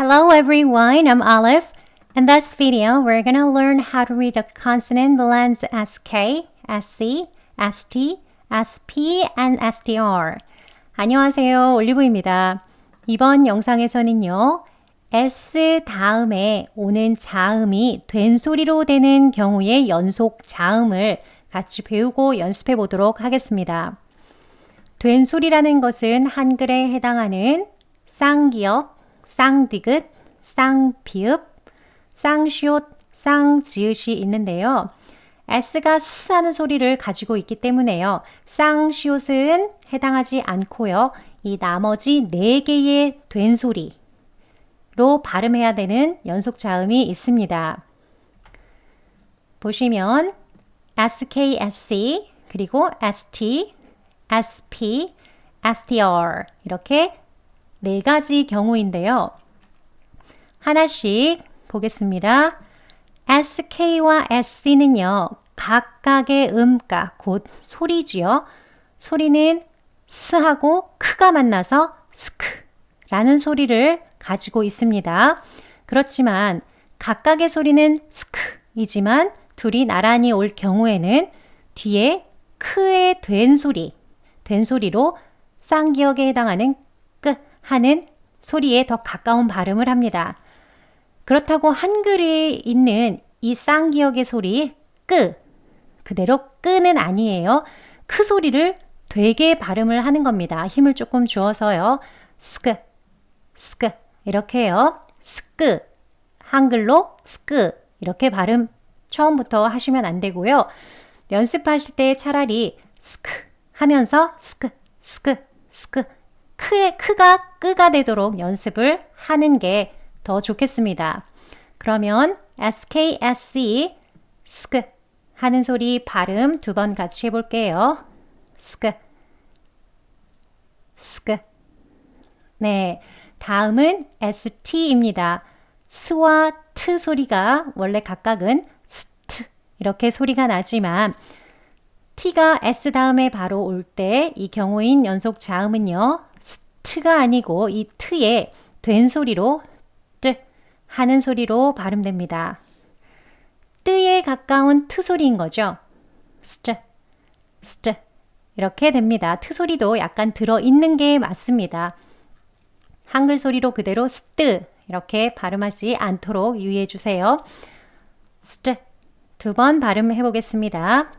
Hello everyone, I'm Olive. In this video, we're gonna learn how to read the consonant blends SK, SC, ST, SP, and STR. 안녕하세요, 올리브입니다. 이번 영상에서는요, S 다음에 오는 자음이 된 소리로 되는 경우의 연속 자음을 같이 배우고 연습해 보도록 하겠습니다. 된 소리라는 것은 한글에 해당하는 쌍기역, 쌍디귿, 쌍비읍, 쌍시옷, 쌍지읒이 있는데요. S가 스 하는 소리를 가지고 있기 때문에요. 쌍시옷은 해당하지 않고요. 이 나머지 네 개의 된 소리로 발음해야 되는 연속 자음이 있습니다. 보시면 SKSC 그리고 ST, SP, STR 이렇게 네 가지 경우인데요. 하나씩 보겠습니다. SK와 SC는요, 각각의 음가, 곧 소리지요. 소리는 스하고 크가 만나서 스크라는 소리를 가지고 있습니다. 그렇지만 각각의 소리는 스크이지만 둘이 나란히 올 경우에는 뒤에 크의 된 소리, 된 소리로 쌍기역에 해당하는 끄 하는 소리에 더 가까운 발음을 합니다. 그렇다고 한글에 있는 이 쌍기역의 소리 끄 그대로 끄는 아니에요. 크 소리를 되게 발음을 하는 겁니다. 힘을 조금 주어서요. 스크 스크 이렇게요. 스크 한글로 스크 이렇게 발음 처음부터 하시면 안 되고요. 연습하실 때 차라리 스크 하면서 스크 스크 스크 크의 크가 끄가 되도록 연습을 하는 게 더 좋겠습니다. 그러면 SKSC 스크 하는 소리 발음 두 번 같이 해볼게요. 스크 스크 네, 다음은 ST입니다. 스와 트 소리가 원래 각각은 스트 이렇게 소리가 나지만 T가 S 다음에 바로 올 때 이 경우인 연속 자음은요. 스트가 아니고 이 트에 된 소리로 뜨 하는 소리로 발음됩니다. 뜨에 가까운 트 소리인 거죠. 스트, 스트 이렇게 됩니다. 트 소리도 약간 들어 있는 게 맞습니다. 한글 소리로 그대로 스트 이렇게 발음하지 않도록 유의해 주세요. 스트 두 번 발음해 보겠습니다.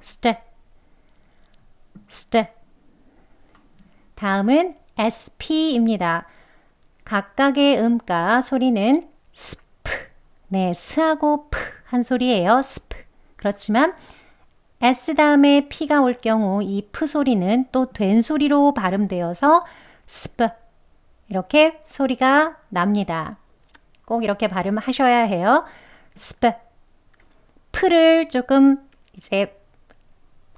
스트 스트 다음은 SP입니다. 각각의 음가 소리는 스프 네, 스하고 프 한 소리예요. 스프 그렇지만 S 다음에 P가 올 경우 이 프 소리는 또 된 소리로 발음되어서 스프 이렇게 소리가 납니다. 꼭 이렇게 발음하셔야 해요. 스프 프를 조금 이제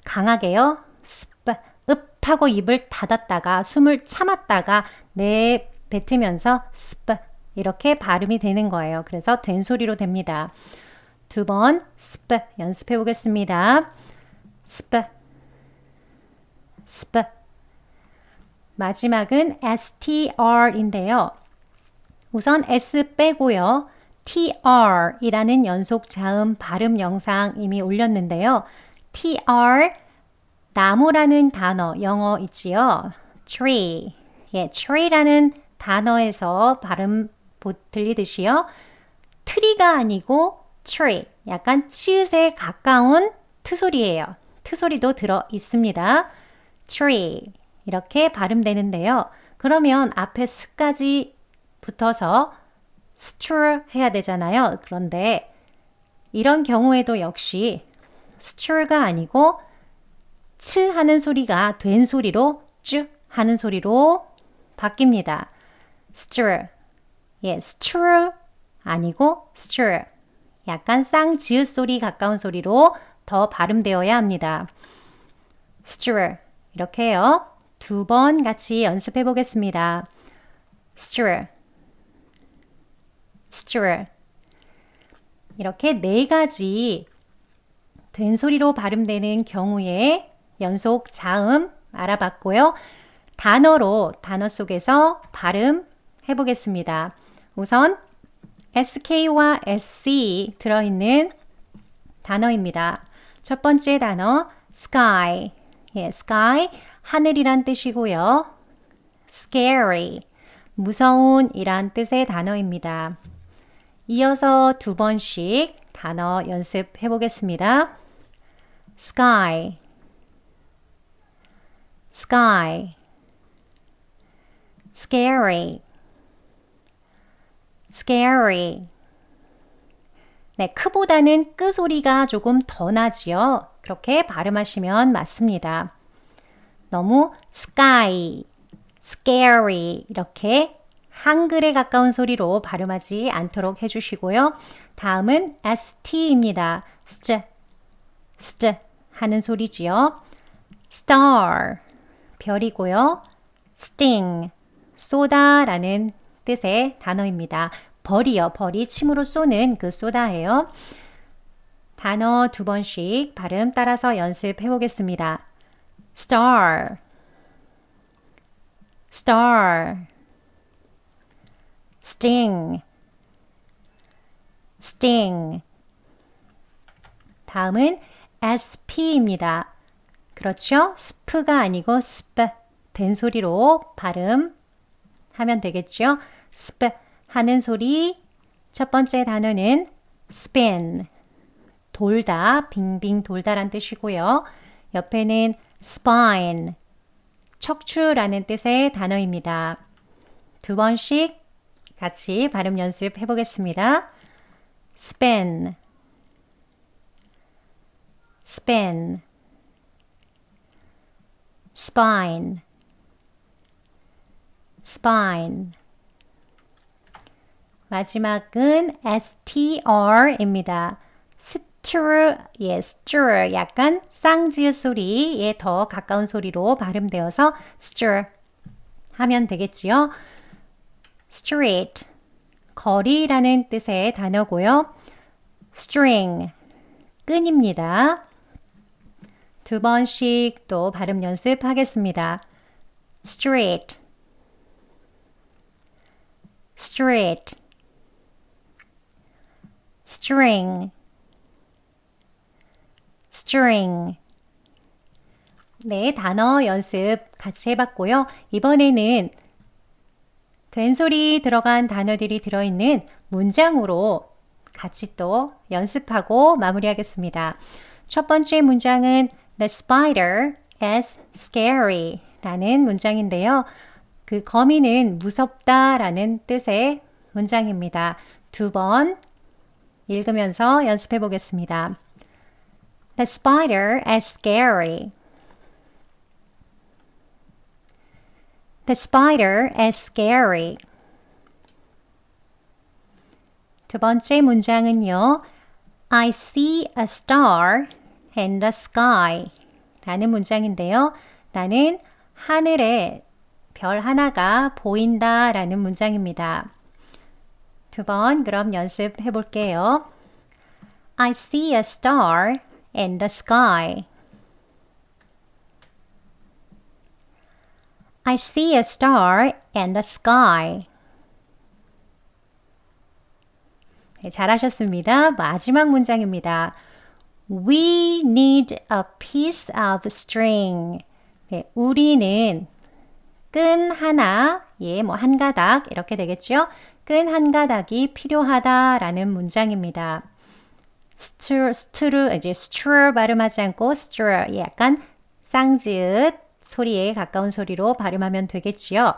강하게요. 스프 읍 하고 입을 닫았다가 숨을 참았다가 내 뱉으면서 스프 이렇게 발음이 되는 거예요. 그래서 된 소리로 됩니다. 두 번 스프 연습해 보겠습니다. 스프 스프 마지막은 STR인데요. 우선 S 빼고요. TR이라는 연속 자음 발음 영상 이미 올렸는데요. TR 나무라는 단어 영어 있지요. tree. 예, tree라는 단어에서 발음 들리듯이요. 트리가 아니고 tree. 약간 치읓에 가까운 트소리예요. 트소리도 들어 있습니다. tree. 이렇게 발음되는데요. 그러면 앞에 스까지 붙어서 stir 해야 되잖아요. 그런데 이런 경우에도 역시 stir가 아니고 츠 하는 소리가 된 소리로 쭈 하는 소리로 바뀝니다. stir. 예, stir 아니고 stir. 약간 쌍지읒 소리 가까운 소리로 더 발음되어야 합니다. stir. 이렇게 해요. 두 번 같이 연습해 보겠습니다. stir. stir. 이렇게 네 가지 된 소리로 발음되는 경우에 연속 자음 알아봤고요. 단어로 단어 속에서 발음 해보겠습니다. 우선 sk와 sc 들어있는 단어입니다. 첫 번째 단어 sky. 예, sky 하늘이란 뜻이고요. scary 무서운 이란 뜻의 단어입니다. 이어서 두 번씩 단어 연습해 보겠습니다. sky sky scary scary 네, 크보다는 끄 소리가 조금 더 나지요. 그렇게 발음하시면 맞습니다. 너무 sky, scary 이렇게 한글에 가까운 소리로 발음하지 않도록 해주시고요. 다음은 st입니다. st, st 하는 소리지요. star, 별이고요. sting, 쏘다라는 뜻의 단어입니다. 벌이요. 벌이 침으로 쏘는 그 쏘다예요. 단어 두 번씩 발음 따라서 연습해 보겠습니다. star, star, sting, sting. 다음은 sp입니다. 그렇죠? 스프가 아니고 스프 된 소리로 발음하면 되겠죠? 스프 하는 소리. 첫 번째 단어는 spin. 돌다, 빙빙 돌다란 뜻이고요. 옆에는 spine. 척추라는 뜻의 단어입니다. 두 번씩 같이 발음 연습해 보겠습니다. spin, spin, spine, spine. 마지막은 str입니다. stir, 예, stir. 약간 쌍지읒 소리에 더 가까운 소리로 발음되어서 stir 하면 되겠지요. street, 거리라는 뜻의 단어고요. string, 끈입니다. 두 번씩 또 발음 연습하겠습니다. street, street, string, string. 네, 단어 연습 같이 해봤고요. 이번에는 된소리 들어간 단어들이 들어있는 문장으로 같이 또 연습하고 마무리하겠습니다. 첫 번째 문장은 The spider is scary 라는 문장인데요. 그 거미는 무섭다 라는 뜻의 문장입니다. 두 번 읽으면서 연습해 보겠습니다. The spider is scary. The spider is scary. 두 번째 문장은요. I see a star in the sky 라는 문장인데요. 나는 하늘에 별 하나가 보인다 라는 문장입니다. 두 번 그럼 연습해 볼게요. I see a star in the sky. I see a star in the sky. 네, 잘하셨습니다. 마지막 문장입니다. We need a piece of string. 네, 우리는 끈 하나, 예, 뭐 한 가닥 이렇게 되겠죠? 끈 한 가닥이 필요하다라는 문장입니다. 스트루, 이제 스트루 발음하지 않고 스트루, 예, 약간 쌍지읒 소리에 가까운 소리로 발음하면 되겠지요.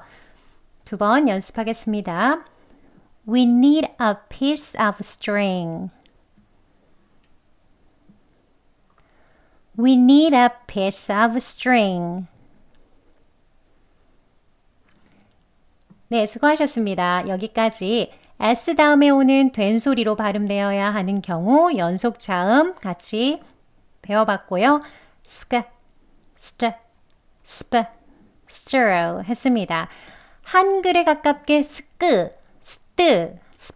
두 번 연습하겠습니다. We need a piece of string. We need a piece of string. 네, 수고하셨습니다. 여기까지 S 다음에 오는 된 소리로 발음되어야 하는 경우 연속 자음 같이 배워봤고요. sk, st, sp, stir 했습니다. 한글에 가깝게 스트, 스프, 스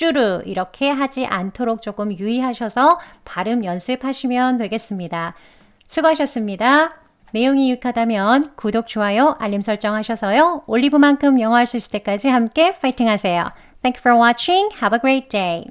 쭈르 이렇게 하지 않도록 조금 유의하셔서 발음 연습하시면 되겠습니다. 수고하셨습니다. 내용이 유익하다면 구독, 좋아요, 알림 설정하셔서요. 올리브만큼 영어 할 수 있을 때까지 함께 파이팅 하세요. Thank you for watching. Have a great day.